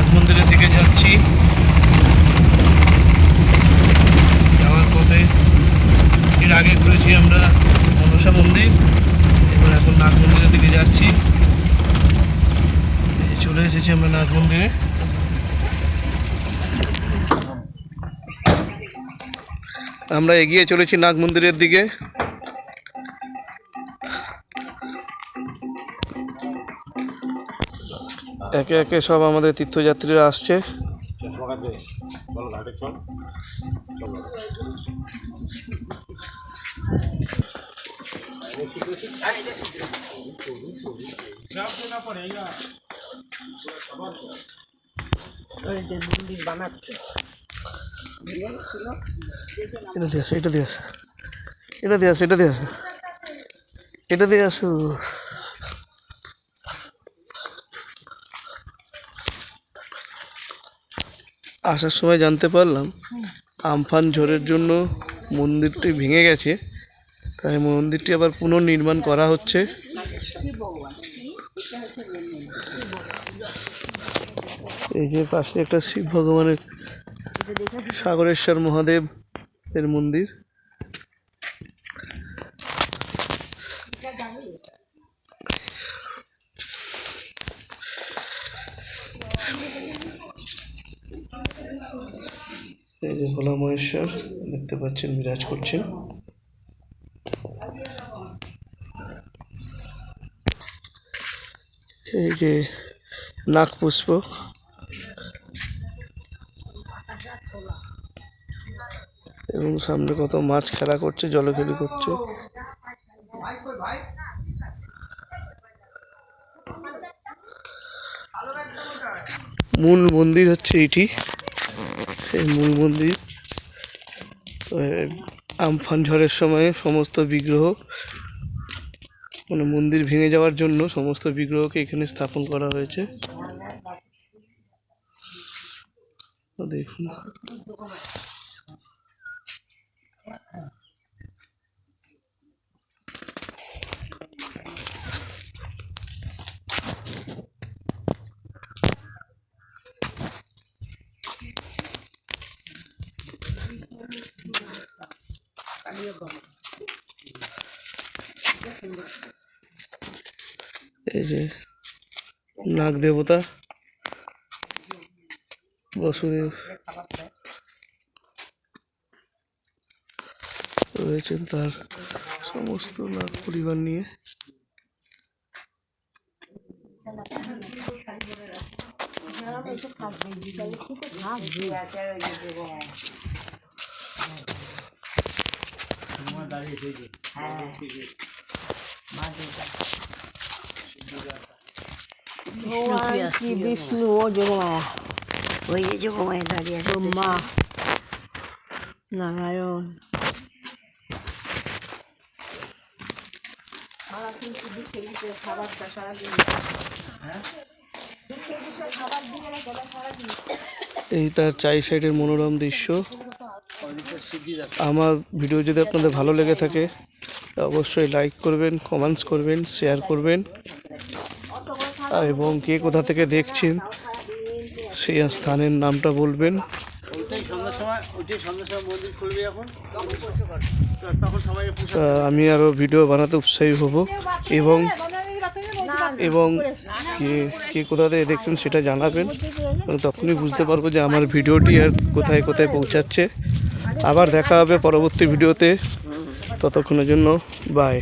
নাগ মন্দিরের দিকে যাচ্ছি। যাওয়ার পথে এর আগে ঘুরেছি আমরা মনসা মন্দির। এবার এখন নাগ মন্দিরের দিকে যাচ্ছি। চলে এসেছি আমরা নাগ মন্দিরে আমরা এগিয়ে চলেছি নাগ মন্দিরের দিকে। একে একে সব আমাদের তীর্থযাত্রীরা আসছে। এটা দিয়ে আসো, এটা দিয়ে আসো। এটা দিয়ে আসো, এটা দিয়ে আসো। এটা দিয়ে আসার সময় জানতে পারলাম আমফান ঝড়ের জন্য মন্দিরটি ভেঙে গেছে। তাই মন্দিরটি আবার পুনর্নির্মাণ করা হচ্ছে। এই যে পাশে একটা শিব ভগবানের সাগরেশ্বর মহাদেব এর মন্দির। এই যে ভোলা মহেশ্বর, দেখতে পাচ্ছেন বিরাজ করছেন। এই যে নাক পুষ্প। এবং সামনে কত মাছ খেলা করছে, জলখেলি করছে। মূল মন্দির হচ্ছে এটি। সেই মূল মন্দির। আমফান ঝড়ের সময় সমস্ত বিগ্রহ মানে মন্দির ভেঙে যাওয়ার জন্য সমস্ত বিগ্রহকে এখানে স্থাপন করা হয়েছে। দেখুন। এই যে নাগ দেবতা বসুদেব। রয়েছেন তার সমস্ত নাগ পরিবার নিয়ে। বিষ্ণু ও ওই যে দাঁড়িয়ে আছে ব্রহ্মা নারায়ণ এই তার চাই সাইডের মনোরম দৃশ্য। আমার ভিডিও যদি আপনাদের ভালো লেগে থাকে তা অবশ্যই লাইক করবেন কমেন্টস করবেন শেয়ার করবেন। এবং কে কোথা থেকে দেখছেন সেই স্থানের নামটা বলবেন। আমি আরও ভিডিও বানাতে উৎসাহী হব। এবং এবং কে কে কোথা থেকে দেখছেন সেটা জানাবেন। তখনই বুঝতে পারব যে আমার ভিডিওটি আর কোথায় কোথায় পৌঁছাচ্ছে। আবার দেখা হবে পরবর্তী ভিডিওতে। ততক্ষণের জন্য বাই